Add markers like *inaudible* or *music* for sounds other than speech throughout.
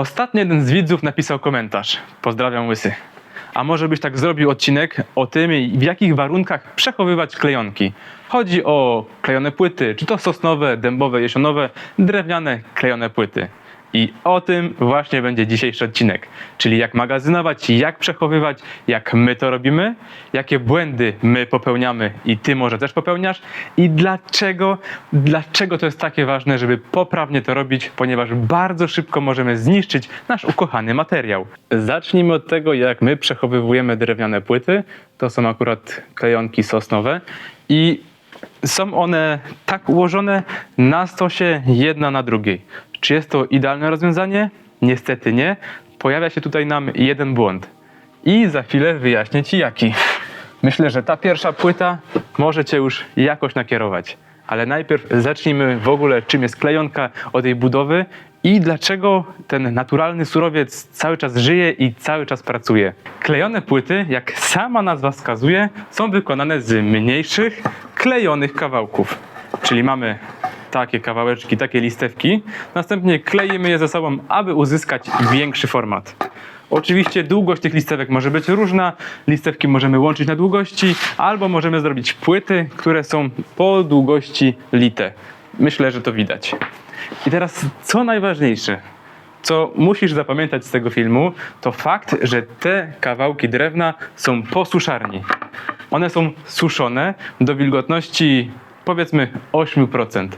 Ostatnio jeden z widzów napisał komentarz. Pozdrawiam łysy. A może byś tak zrobił odcinek o tym, w jakich warunkach przechowywać klejonki. Chodzi o klejone płyty, czy to sosnowe, dębowe, jesionowe, drewniane klejone płyty. I o tym właśnie będzie dzisiejszy odcinek. Czyli jak magazynować, jak przechowywać, jak my to robimy, jakie błędy my popełniamy i ty może też popełniasz i dlaczego, dlaczego to jest takie ważne, żeby poprawnie to robić, ponieważ bardzo szybko możemy zniszczyć nasz ukochany materiał. Zacznijmy od tego, jak my przechowywujemy drewniane płyty. To są akurat klejonki sosnowe i są one tak ułożone na stosie jedna na drugiej. Czy jest to idealne rozwiązanie? Niestety nie. Pojawia się tutaj nam jeden błąd. I za chwilę wyjaśnię Ci jaki. Myślę, że ta pierwsza płyta może Cię już jakoś nakierować. Ale najpierw zacznijmy w ogóle, czym jest klejonka, od jej budowy i dlaczego ten naturalny surowiec cały czas żyje i cały czas pracuje. Klejone płyty, jak sama nazwa wskazuje, są wykonane z mniejszych, klejonych kawałków. Czyli mamy takie kawałeczki, takie listewki. Następnie kleimy je ze sobą, aby uzyskać większy format. Oczywiście długość tych listewek może być różna. Listewki możemy łączyć na długości, albo możemy zrobić płyty, które są po długości lite. Myślę, że to widać. I teraz co najważniejsze, co musisz zapamiętać z tego filmu, to fakt, że te kawałki drewna są po suszarni. One są suszone do wilgotności powiedzmy 8%.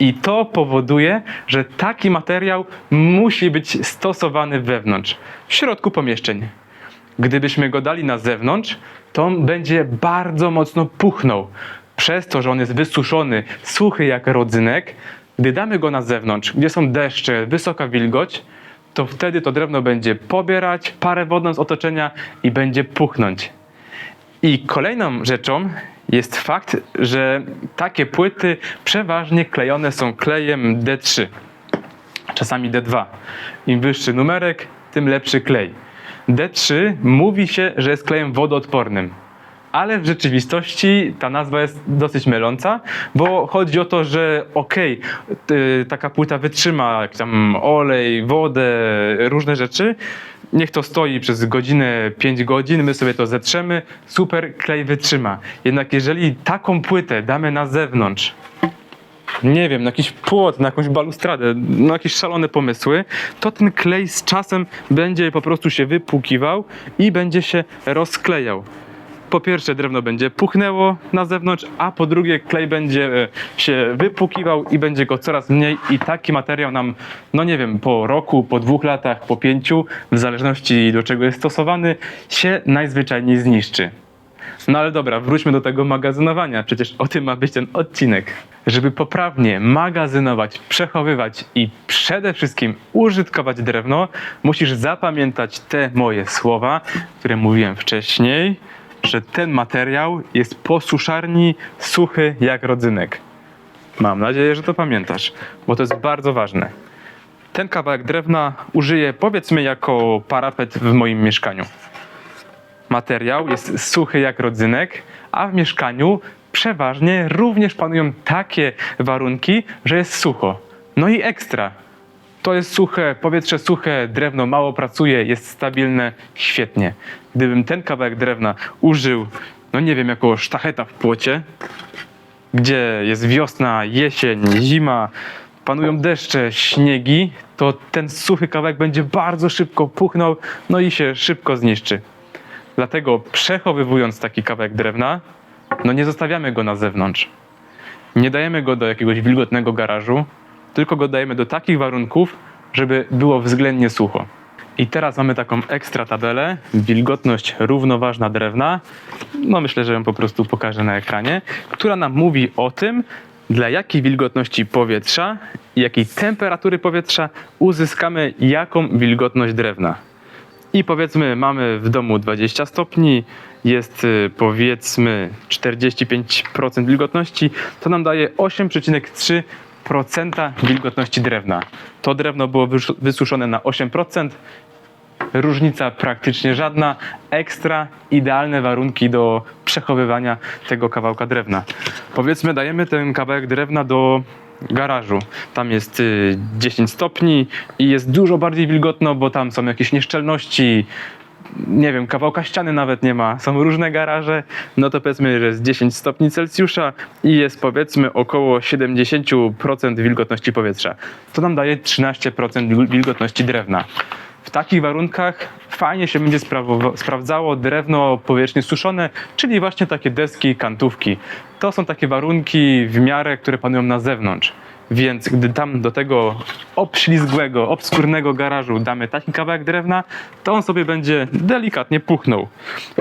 I to powoduje, że taki materiał musi być stosowany wewnątrz, w środku pomieszczeń. Gdybyśmy go dali na zewnątrz, to on będzie bardzo mocno puchnął. Przez to, że on jest wysuszony, suchy jak rodzynek, gdy damy go na zewnątrz, gdzie są deszcze, wysoka wilgoć, to wtedy to drewno będzie pobierać parę wodną z otoczenia i będzie puchnąć. I kolejną rzeczą jest fakt, że takie płyty przeważnie klejone są klejem D3, czasami D2. Im wyższy numerek, tym lepszy klej. D3 mówi się, że jest klejem wodoodpornym. Ale w rzeczywistości ta nazwa jest dosyć myląca, bo chodzi o to, że okej, y, taka płyta wytrzyma jak tam olej, wodę, różne rzeczy. Niech to stoi przez godzinę, 5 godzin, my sobie to zetrzemy, super, klej wytrzyma. Jednak jeżeli taką płytę damy na zewnątrz, nie wiem, na jakiś płot, na jakąś balustradę, na jakieś szalone pomysły, to ten klej z czasem będzie po prostu się wypłukiwał i będzie się rozklejał. Po pierwsze drewno będzie puchnęło na zewnątrz, a po drugie klej będzie e, się wypłukiwał i będzie go coraz mniej i taki materiał nam, no nie wiem, po roku, po dwóch latach, po pięciu, w zależności do czego jest stosowany, się najzwyczajniej zniszczy. No ale dobra, wróćmy do tego magazynowania. Przecież o tym ma być ten odcinek. Żeby poprawnie magazynować, przechowywać i przede wszystkim użytkować drewno, musisz zapamiętać te moje słowa, które mówiłem wcześniej, że ten materiał jest po suszarni suchy jak rodzynek. Mam nadzieję, że to pamiętasz, bo to jest bardzo ważne. Ten kawałek drewna użyję powiedzmy jako parapet w moim mieszkaniu materiał jest suchy jak rodzynek, a w mieszkaniu przeważnie również panują takie warunki, że jest sucho. No i ekstra. To jest suche, powietrze suche, drewno mało pracuje, jest stabilne, świetnie. Gdybym ten kawałek drewna użył, no nie wiem, jako sztacheta w płocie, gdzie jest wiosna, jesień, zima, panują deszcze, śniegi, to ten suchy kawałek będzie bardzo szybko puchnął, no i się szybko zniszczy. Dlatego przechowywując taki kawałek drewna, no nie zostawiamy go na zewnątrz. Nie dajemy go do jakiegoś wilgotnego garażu, tylko go dajemy do takich warunków, żeby było względnie sucho. I teraz mamy taką ekstra tabelę, wilgotność równoważna drewna. No myślę, że ją po prostu pokażę na ekranie, która nam mówi o tym, dla jakiej wilgotności powietrza i jakiej temperatury powietrza uzyskamy jaką wilgotność drewna i powiedzmy mamy w domu 20 stopni, jest y, powiedzmy 45% wilgotności, to nam daje 8,3% wilgotności drewna. To drewno było wys- wysuszone na 8%, różnica praktycznie żadna, ekstra idealne warunki do przechowywania tego kawałka drewna. Powiedzmy dajemy ten kawałek drewna do garażu. Tam jest y, 10 stopni i jest dużo bardziej wilgotno, bo tam są jakieś nieszczelności, nie wiem, kawałka ściany nawet nie ma, są różne garaże, no to powiedzmy, że jest 10 stopni Celsjusza i jest powiedzmy około 70% wilgotności powietrza. To nam daje 13% wil- wilgotności drewna. W takich warunkach fajnie się będzie sprawdzało drewno powierzchnie suszone, czyli właśnie takie deski, kantówki. To są takie warunki w miarę, które panują na zewnątrz. Więc gdy tam do tego obślizgłego, obskurnego garażu damy taki kawałek drewna, to on sobie będzie delikatnie puchnął.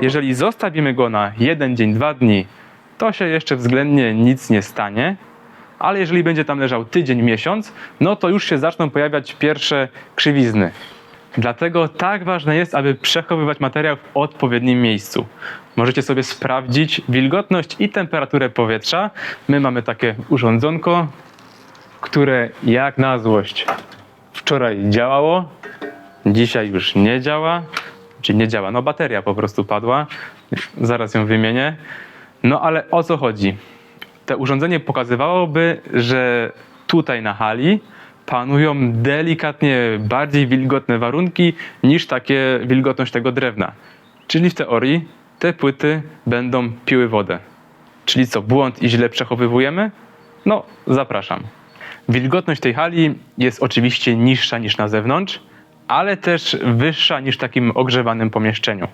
Jeżeli zostawimy go na jeden dzień, dwa dni, to się jeszcze względnie nic nie stanie, ale jeżeli będzie tam leżał tydzień, miesiąc, no to już się zaczną pojawiać pierwsze krzywizny. Dlatego tak ważne jest, aby przechowywać materiał w odpowiednim miejscu. Możecie sobie sprawdzić wilgotność i temperaturę powietrza. My mamy takie urządzonko, które jak na złość wczoraj działało, dzisiaj już nie działa, czy nie działa, no bateria po prostu padła, zaraz ją wymienię. No ale o co chodzi? To urządzenie pokazywałoby, że tutaj na hali panują delikatnie bardziej wilgotne warunki niż takie wilgotność tego drewna. Czyli w teorii te płyty będą piły wodę. Czyli co, błąd i źle przechowywujemy? No, zapraszam. Wilgotność tej hali jest oczywiście niższa niż na zewnątrz, ale też wyższa niż w takim ogrzewanym pomieszczeniu.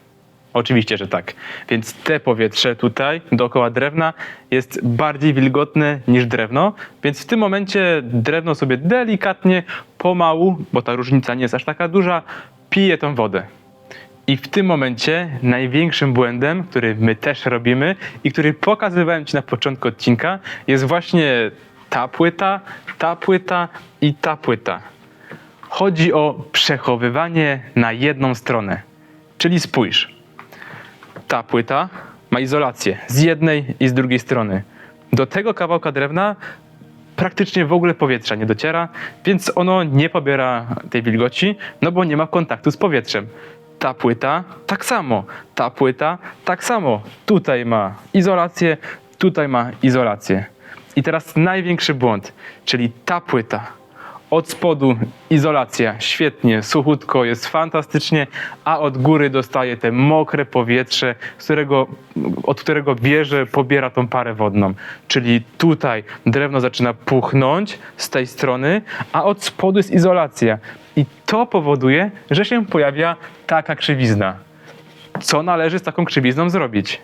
Oczywiście, że tak. Więc te powietrze tutaj dookoła drewna jest bardziej wilgotne niż drewno, więc w tym momencie drewno sobie delikatnie, pomału, bo ta różnica nie jest aż taka duża, pije tą wodę. I w tym momencie największym błędem, który my też robimy i który pokazywałem Ci na początku odcinka, jest właśnie ta płyta, ta płyta i ta płyta. Chodzi o przechowywanie na jedną stronę. Czyli spójrz, ta płyta ma izolację z jednej i z drugiej strony. Do tego kawałka drewna praktycznie w ogóle powietrza nie dociera, więc ono nie pobiera tej wilgoci, no bo nie ma kontaktu z powietrzem. Ta płyta tak samo, ta płyta tak samo. Tutaj ma izolację, tutaj ma izolację. I teraz największy błąd, czyli ta płyta. Od spodu izolacja, świetnie, suchutko, jest fantastycznie, a od góry dostaje te mokre powietrze, z którego, od którego bierze, pobiera tą parę wodną. Czyli tutaj drewno zaczyna puchnąć z tej strony, a od spodu jest izolacja. I to powoduje, że się pojawia taka krzywizna. Co należy z taką krzywizną zrobić?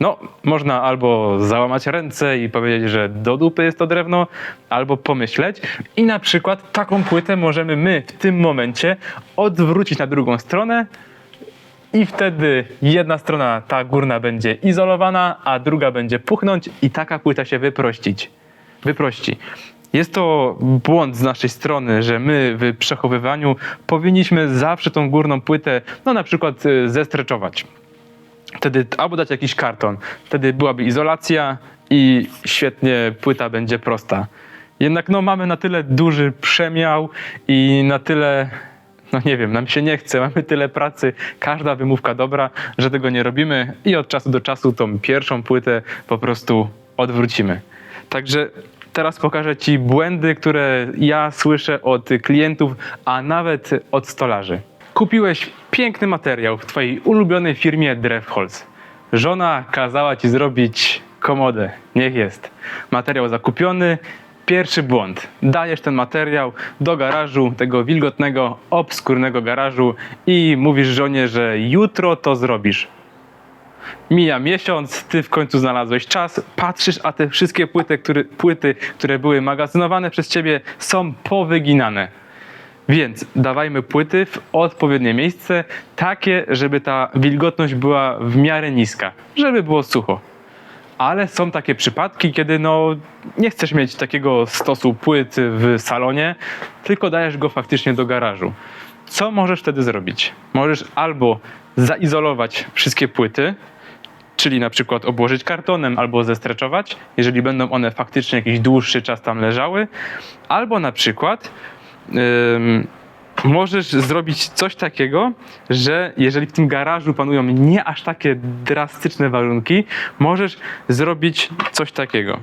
No, można albo załamać ręce i powiedzieć, że do dupy jest to drewno, albo pomyśleć i na przykład taką płytę możemy my w tym momencie odwrócić na drugą stronę i wtedy jedna strona, ta górna będzie izolowana, a druga będzie puchnąć i taka płyta się wyprościć. Wyprości. Jest to błąd z naszej strony, że my w przechowywaniu powinniśmy zawsze tą górną płytę, no na przykład y, zestreczować wtedy albo dać jakiś karton. Wtedy byłaby izolacja i świetnie płyta będzie prosta. Jednak no, mamy na tyle duży przemiał i na tyle, no nie wiem, nam się nie chce, *laughs* mamy tyle pracy, każda wymówka dobra, że tego nie robimy i od czasu do czasu tą pierwszą płytę po prostu odwrócimy. Także teraz pokażę Ci błędy, które ja słyszę od klientów, a nawet od stolarzy. Kupiłeś piękny materiał w Twojej ulubionej firmie Drewholz. Żona kazała Ci zrobić komodę. Niech jest. Materiał zakupiony. Pierwszy błąd. Dajesz ten materiał do garażu, tego wilgotnego, obskurnego garażu i mówisz żonie, że jutro to zrobisz. Mija miesiąc, ty w końcu znalazłeś czas, patrzysz, a te wszystkie płyty, które, płyty, które były magazynowane przez ciebie, są powyginane. Więc dawajmy płyty w odpowiednie miejsce, takie, żeby ta wilgotność była w miarę niska, żeby było sucho. Ale są takie przypadki, kiedy no, nie chcesz mieć takiego stosu płyt w salonie, tylko dajesz go faktycznie do garażu. Co możesz wtedy zrobić? Możesz albo zaizolować wszystkie płyty, czyli na przykład obłożyć kartonem albo zestreczować, jeżeli będą one faktycznie jakiś dłuższy czas tam leżały, albo na przykład możesz zrobić coś takiego, że jeżeli w tym garażu panują nie aż takie drastyczne warunki, możesz zrobić coś takiego.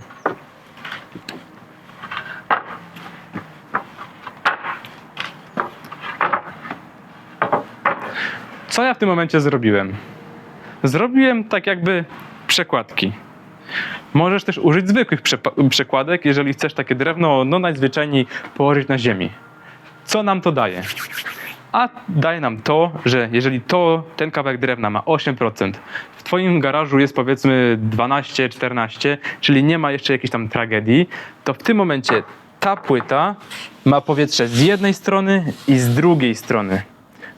Co ja w tym momencie zrobiłem? Zrobiłem tak jakby przekładki. Możesz też użyć zwykłych przekładek, jeżeli chcesz takie drewno no najzwyczajniej położyć na ziemi. Co nam to daje? A daje nam to, że jeżeli to, ten kawałek drewna ma 8%, w Twoim garażu jest powiedzmy 12-14, czyli nie ma jeszcze jakiejś tam tragedii, to w tym momencie ta płyta ma powietrze z jednej strony i z drugiej strony.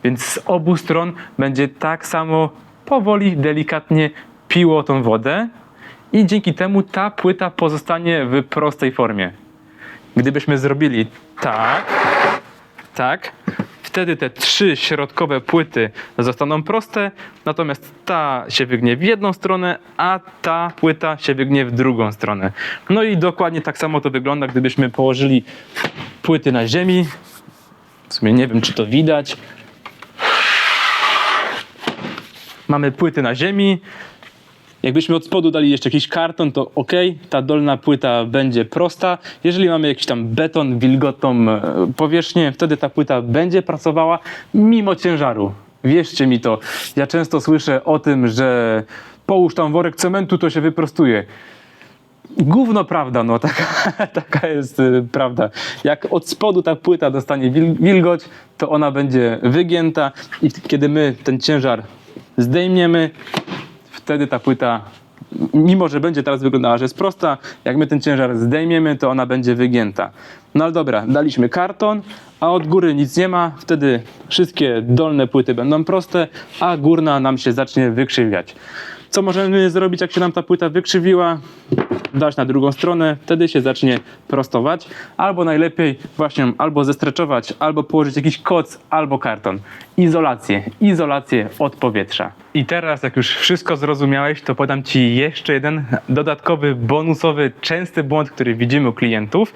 Więc z obu stron będzie tak samo powoli, delikatnie piło tą wodę i dzięki temu ta płyta pozostanie w prostej formie. Gdybyśmy zrobili tak, tak, wtedy te trzy środkowe płyty zostaną proste, natomiast ta się wygnie w jedną stronę, a ta płyta się wygnie w drugą stronę. No i dokładnie tak samo to wygląda, gdybyśmy położyli płyty na ziemi. W sumie nie wiem, czy to widać. Mamy płyty na ziemi. Jakbyśmy od spodu dali jeszcze jakiś karton, to ok, ta dolna płyta będzie prosta. Jeżeli mamy jakiś tam beton, wilgotną e, powierzchnię, wtedy ta płyta będzie pracowała mimo ciężaru. Wierzcie mi to. Ja często słyszę o tym, że połóż tam worek cementu, to się wyprostuje. Gówno prawda, no *laughs* taka, taka jest y, prawda. Jak od spodu ta płyta dostanie wil, wilgoć, to ona będzie wygięta i kiedy my ten ciężar zdejmiemy, wtedy ta płyta, mimo że będzie teraz wyglądała, że jest prosta, jak my ten ciężar zdejmiemy, to ona będzie wygięta. No ale dobra, daliśmy karton, a od góry nic nie ma, wtedy wszystkie dolne płyty będą proste, a górna nam się zacznie wykrzywiać. Co możemy zrobić, jak się nam ta płyta wykrzywiła? Dać na drugą stronę, wtedy się zacznie prostować. Albo najlepiej właśnie albo zestreczować, albo położyć jakiś koc, albo karton. Izolację, izolację od powietrza. I teraz, jak już wszystko zrozumiałeś, to podam Ci jeszcze jeden dodatkowy, bonusowy, częsty błąd, który widzimy u klientów,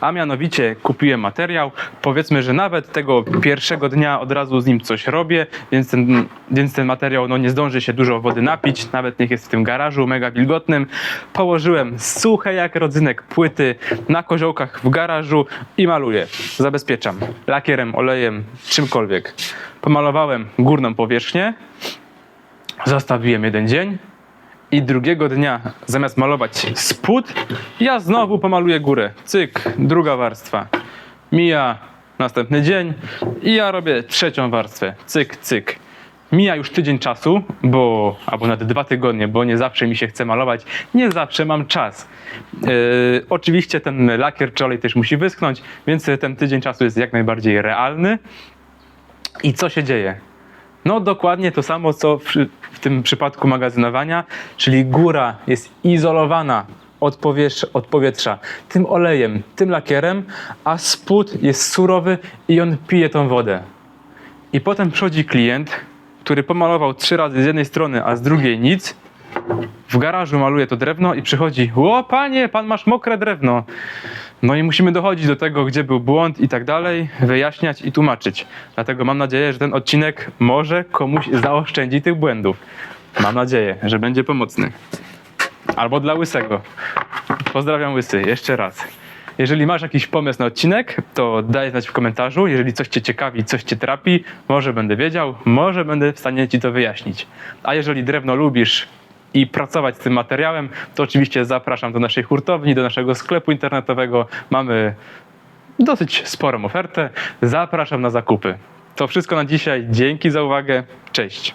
a mianowicie kupiłem materiał, powiedzmy, że nawet tego pierwszego dnia od razu z nim coś robię, więc ten, więc ten materiał no, nie zdąży się dużo wody napić, nawet niech jest w tym garażu mega wilgotnym. Położyłem suche jak rodzynek płyty na koziołkach w garażu i maluję. Zabezpieczam lakierem, olejem, czymkolwiek. Pomalowałem górną powierzchnię, Zostawiłem jeden dzień i drugiego dnia zamiast malować spód, ja znowu pomaluję górę. Cyk, druga warstwa. Mija następny dzień i ja robię trzecią warstwę. Cyk, cyk. Mija już tydzień czasu, bo, albo nawet dwa tygodnie, bo nie zawsze mi się chce malować, nie zawsze mam czas. Yy, oczywiście ten lakier czy olej też musi wyschnąć, więc ten tydzień czasu jest jak najbardziej realny. I co się dzieje? No dokładnie to samo, co w, w tym przypadku magazynowania, czyli góra jest izolowana od, powietrz, od powietrza tym olejem, tym lakierem, a spód jest surowy i on pije tą wodę. I potem przychodzi klient, który pomalował trzy razy z jednej strony, a z drugiej nic. W garażu maluje to drewno i przychodzi, o panie, pan masz mokre drewno. No i musimy dochodzić do tego, gdzie był błąd i tak dalej, wyjaśniać i tłumaczyć. Dlatego mam nadzieję, że ten odcinek może komuś zaoszczędzi tych błędów. Mam nadzieję, że będzie pomocny. Albo dla łysego. Pozdrawiam łysy, jeszcze raz. Jeżeli masz jakiś pomysł na odcinek, to daj znać w komentarzu. Jeżeli coś Cię ciekawi, coś Cię trapi, może będę wiedział, może będę w stanie Ci to wyjaśnić. A jeżeli drewno lubisz i pracować z tym materiałem, to oczywiście zapraszam do naszej hurtowni, do naszego sklepu internetowego. Mamy dosyć sporą ofertę. Zapraszam na zakupy. To wszystko na dzisiaj. Dzięki za uwagę. Cześć.